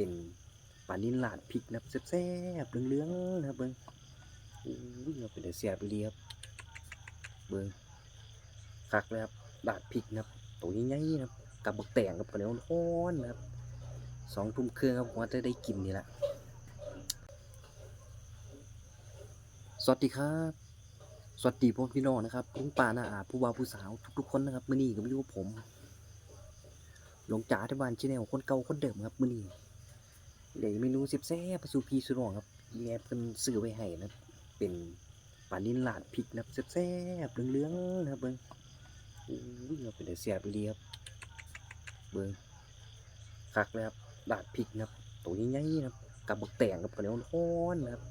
เป็นปลานิ่นลาดพริกนะครับแซ่บๆเหลืองๆนะครับเบิ้งอู้ยเราเป็นแซ่บไปเลยบเบิ้งคักเลยครับลาดพริกนะครับตัวใหญ่ๆนะครับกับบักแตงกับกระเดียวร้อนๆนะครับสองทุ่มครึ่งครับผมว่าจะได้กินนี่แหละสวัสดีครับ สวัสดีพ่อพี่น้องนะครับลุงป้าน้าอาผู้บ่าวผู้สาวทุกๆคนนะครับมื้อนี้ก็ไม่รู้ว่าผมหลงจ๋าที่บ้านชแนลคนเก่าคนเดิมครับมื้อนี้ เดี๋ยวเมนูเซ่บๆประสูพีสุดหรองครับแย่เพิ่นซื้อไว้ให้นะเป็นปลานิ่นลาดพริกนะครับแซ่บๆเหลืองๆนะครับเบิ่งอู้ยเราเป็นแต่แซ่บไปเลยครับเบิ่งคักเลยครับลาดพริกนะครับตัวใหญ่ๆนะครับกับบักแตงกับกระเดียวร้อนนะครับ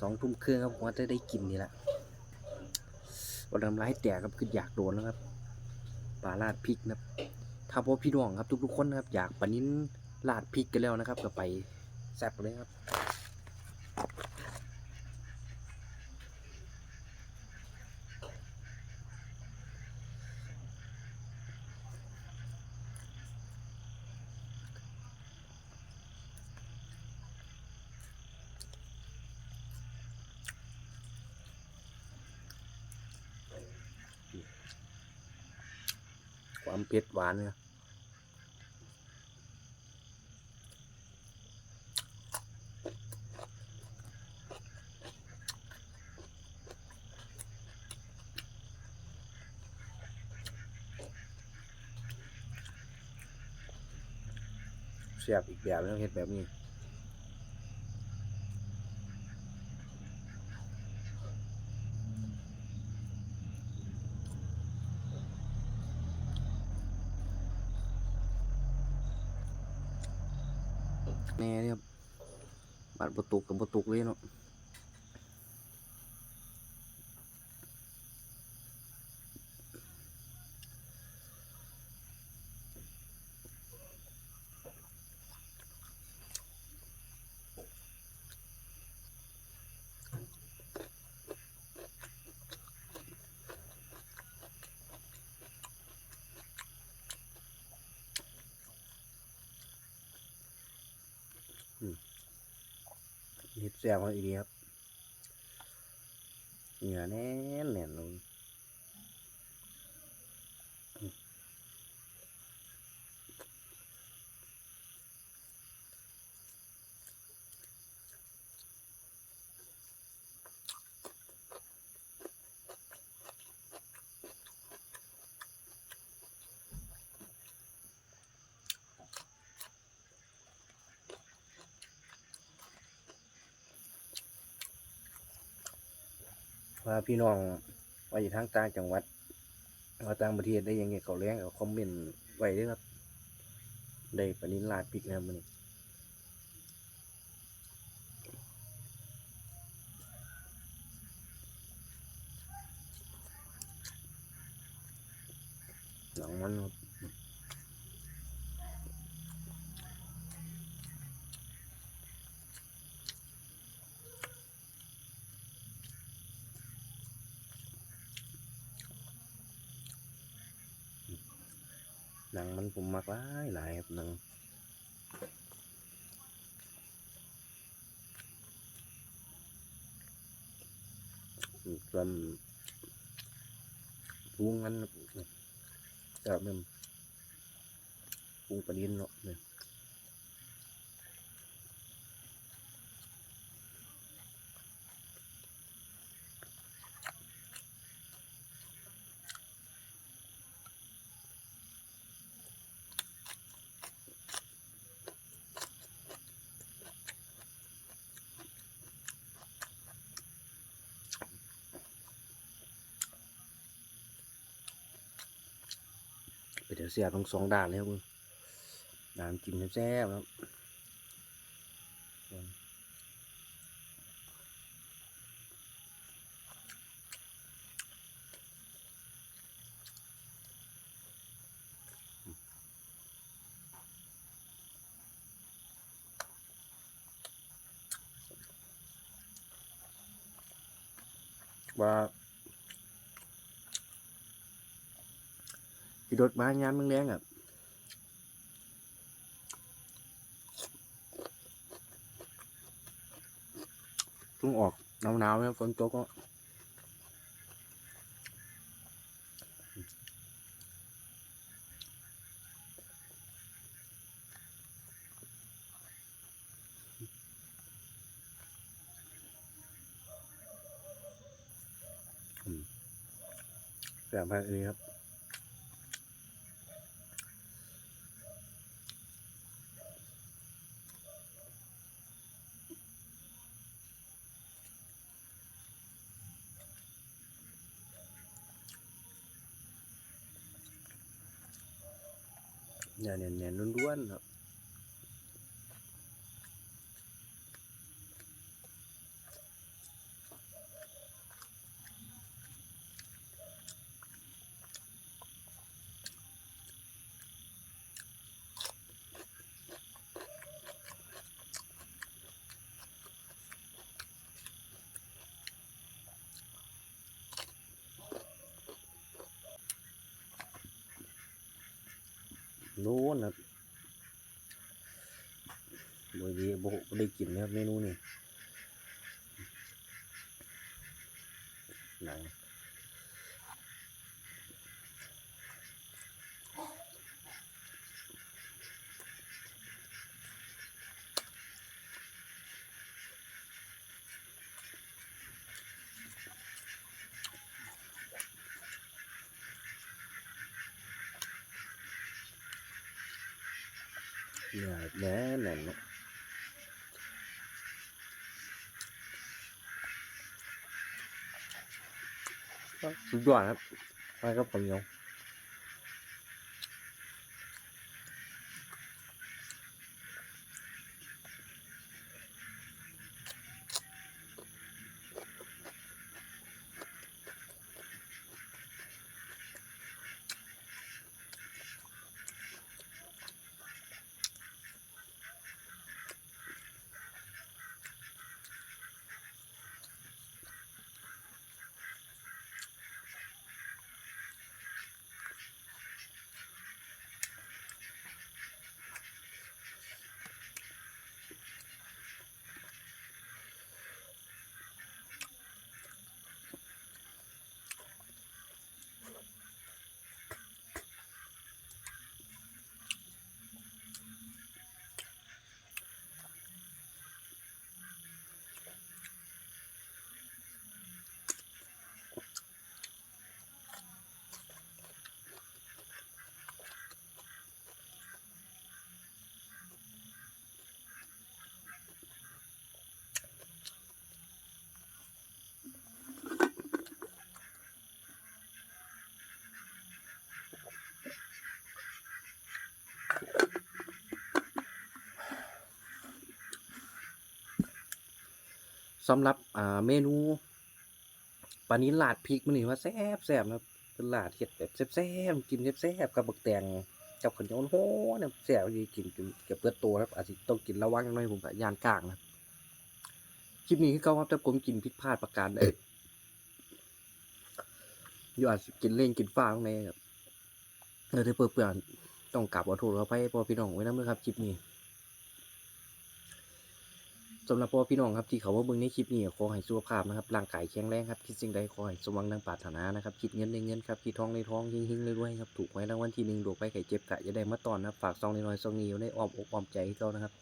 สองทุ่มเครึ่องครับผมว่าจะได้กินนี่แหละวันทำร้ายแตกครับคืออยากโดนแล้วครับปลาลาดพริกนะครับถ้าพอพี่น้องครับทุกๆคนนะครับ อยากปลานิ้น ลาดพริกกันแล้วนะครับก็ไปแซ่บเลยครับความเผ็ดหวานเนี่ย เสียบอีกแบบนึงเห็ดแบบนี้แน่เนี่ยครับบาดประตูกับประตูเลยเนาะ เห็ดแซ่บมาอีกครับเหงื่อแน่นแน่นเลย ว่าพี่น้องว่าอยู่ทางต่างจังหวัดว่าต่างประเทศได้ยังไงเขาเลี้ยงเขาคอมเมนต์ไว้ด้วยครับ ได้ปนินลาดพิกนะมันหนังมันครับ นังมันผมมักหลายหลายครับหนังส่วนปรุงมันจะเป็นพุงประเด็นเนาะเนี่ย ไปเดี๋ยวเสียทั้งสองด้านเลยครับคุณน้ำจิ้มแซ่บครับว่า ขี่รถมางานมึงแรงอะทุ่งออกหนาวๆนะฝนตกก็แบบนี้ครับ เนี่ยเนียนเนียนล้วนครับบดีโบได้กินนะครับเมนูนี่หนัง เนี่ยแน่แน่นเนอ สำหรับอ่าเมนูปลานิลลาดพริกมันนี่ว่าแซ่บแซ่บนะเป็นลาดเห็ดแบบแซ่บๆกินแซ่บๆกับบักแตงกับขนมโอ้เนี่ยแซ่บดีกินจนเกือบเปิดตัวครับอาจจะต้องกินระวังหน่อยผมกับยานกลางนะคลิปนี้คือเขาครับแต่ผมกินผิดพลาดประการใดอยู่อาจจะกินเล่นกินฟ้าตรงนี้ครับเออที่เปิดเปลือนต้องกลับขอโทษเขาไปพอพี่น้องไว้นะเมื่อครับคลิปนี้ สำหรับพ่อพี่น้องครับที่เขาว่าเบิ่งในคลิปนี้ขอให้สุขภาพนะครับร่างกายแข็งแรงครับคิดสิ่งใดขอให้สมหวังดังปรารถนานะครับคิดเงินในเงินครับคิดทองในทองหิ่งๆรวยๆครับถูกไว้รางวัลที่หนึ่งโดกไปไข่เจ็บกะจะได้มาตอนนะฝากซองน้อยๆซองนี้อยู่ในอ้อมอกอ้อมใจให้เขานะครับ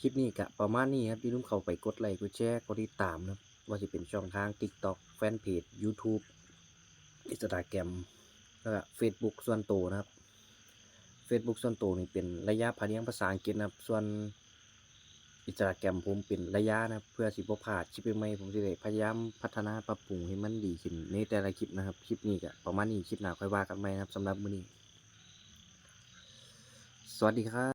คลิปนี้กะประมาณนี้ครับอย่าลืมเข้าไปกดไลค์กดแชร์กดติดตามนะครับว่าจะเป็นช่องทาง TikTok แฟนเพจ YouTube Instagram แล้วก็ Facebook ส่วนตัวนะครับ Facebook ส่วนตัวนี่เป็นระยะพาเลี้ยงภาษาอังกฤษนะครับส่วน อินสตาแกรมผมเป็นระยะนะเพื่อสิบ่พลาดคลิปใหม่ผมสิได้พยายามพัฒนาปรับปรุงให้มันดีขึ้นในแต่ละคลิปนะครับคลิปนี้ก็ประมาณนี้คลิปหน้าค่อยว่ากันใหม่นะครับสำหรับมื้อนี้ สวัสดีครับ